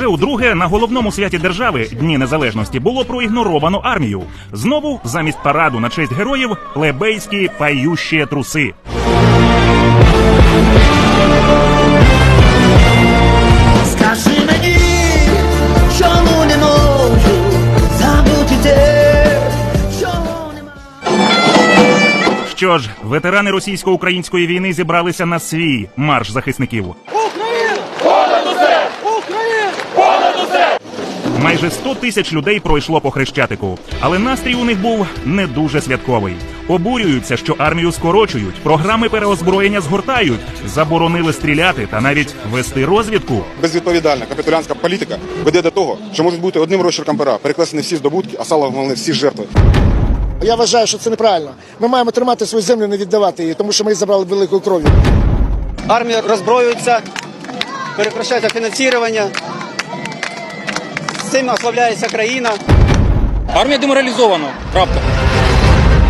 Вже удруге на головному святі держави Дні Незалежності було проігноровано армію. Знову замість параду на честь героїв плебейські пающі труси. Скажи мені, чому не можу забути те, чого нема. Що ж, ветерани російсько-української війни зібралися на свій марш захисників. Майже 100 тисяч людей пройшло по хрещатику, але настрій у них був не дуже святковий. Обурюються, що армію скорочують, програми переозброєння згортають, заборонили стріляти та навіть вести розвідку. Безвідповідальна капітулянська політика веде до того, що можуть бути одним розчерком пера перекреслені всі здобутки, а сало головне всі жертви. Я вважаю, що це неправильно. Ми маємо тримати свою землю, не віддавати її, тому що ми її забрали великою кров'ю. армія роззброюється, перекращається фінансування, цим ослабляється країна. Армія деморалізована, правда.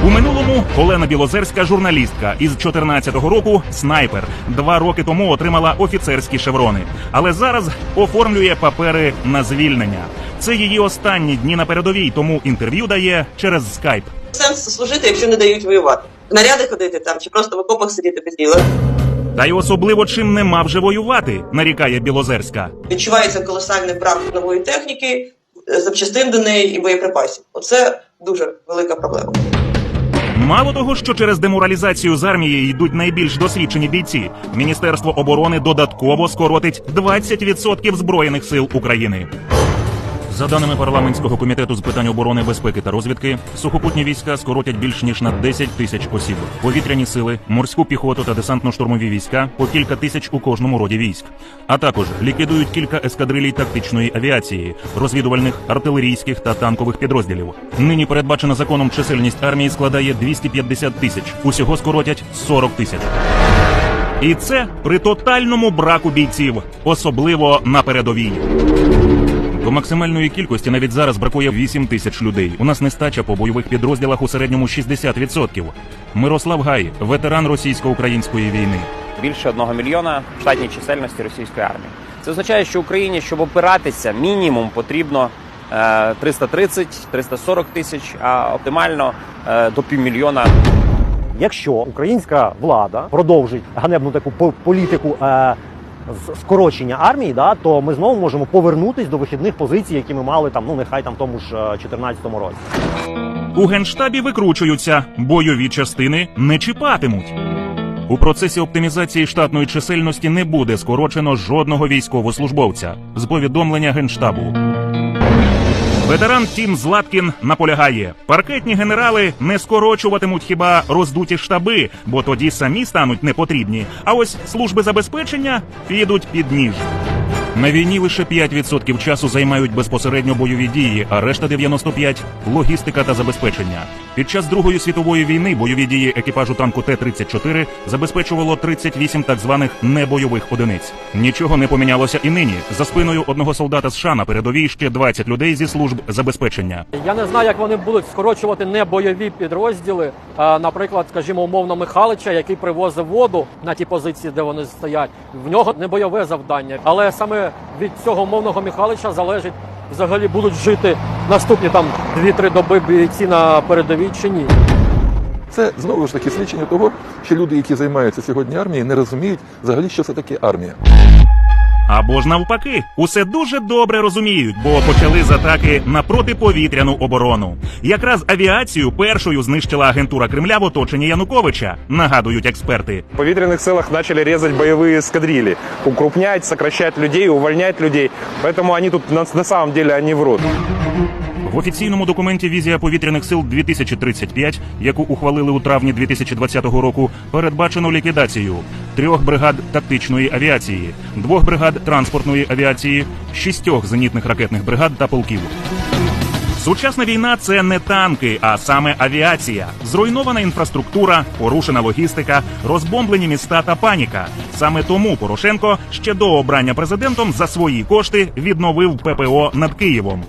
У минулому Олена Білозерська, журналістка із 14-го року снайпер. Два роки тому отримала офіцерські шеврони, але зараз оформлює папери на звільнення. Це її останні дні на передовій, тому інтерв'ю дає через скайп. Сенс служити, якщо не дають воювати. Наряди ходити там чи просто в окопах сидіти без діла. Та й особливо чим не мав же воювати, нарікає Білозерська. Відчувається колосальний брак нової техніки, запчастин до неї і боєприпасів. Оце дуже велика проблема. Мало того, що через деморалізацію з армії йдуть найбільш досвідчені бійці, Міністерство оборони додатково скоротить 20% збройних сил України. За даними парламентського комітету з питань оборони, безпеки та розвідки, сухопутні війська скоротять більш ніж на 10 тисяч осіб. Повітряні сили, морську піхоту та десантно-штурмові війська по кілька тисяч у кожному роді військ. А також ліквідують кілька ескадрилій тактичної авіації, розвідувальних, артилерійських та танкових підрозділів. Нині передбачена законом чисельність армії складає 250 тисяч. Усього скоротять 40 тисяч. І це при тотальному браку бійців, особливо на передовій. До максимальної кількості навіть зараз бракує 8 тисяч людей. У нас нестача по бойових підрозділах у середньому 60%. Мирослав Гай, ветеран російсько-української війни. більше одного мільйона в штатній чисельності російської армії. Це означає, що Україні, щоб опиратися, мінімум потрібно е, 330-340 тисяч, а оптимально е, до півмільйона. Якщо українська влада продовжить ганебну таку політику е, скорочення армії, да, то ми знову можемо повернутись до вихідних позицій, які ми мали там, ну нехай там тому ж 2014 році. У генштабі викручуються, бойові частини не чіпатимуть. У процесі оптимізації штатної чисельності не буде скорочено жодного військовослужбовця з повідомлення генштабу. Ветеран Тім Златкін наполягає: паркетні генерали не скорочуватимуть хіба роздуті штаби, бо тоді самі стануть непотрібні. А ось служби забезпечення підуть під ніж. На війні лише 5% часу займають безпосередньо бойові дії, а решта 95% – логістика та забезпечення. Під час Другої світової війни бойові дії екіпажу танку Т-34 забезпечувало 38 так званих небойових одиниць. Нічого не помінялося і нині. За спиною одного солдата США на передовій ще 20 людей зі служб забезпечення. Я не знаю, як вони будуть скорочувати небойові підрозділи. Наприклад, скажімо, умовно Михалича, який привозив воду на ті позиції, де вони стоять. В нього не бойове завдання. Але саме від цього умовного Михалича залежить взагалі будуть жити наступні там 2-3 доби бійці на передовій чи ні. Це знову ж таки свідчення того, що люди, які займаються сьогодні армією, не розуміють взагалі, що це таке армія. Або ж навпаки, усе дуже добре розуміють, бо почали з атаки на протиповітряну оборону. Якраз авіацію першою знищила агентура Кремля в оточенні Януковича, нагадують експерти. В повітряных силах начали резать боевые эскадрильи, укрупнять, сокращать людей, увольнять людей. Поэтому они тут на, на самом деле они врут. В офіційному документі Візія повітряних сил 2035, яку ухвалили у травні 2020 року, передбачено ліквідацію трьох бригад тактичної авіації, двох бригад транспортної авіації, шістьох зенітних ракетних бригад та полків. Сучасна війна це не танки, а саме авіація, зруйнована інфраструктура, порушена логістика, розбомблені міста та паніка. Саме тому Порошенко ще до обрання президентом за свої кошти відновив ППО над Києвом.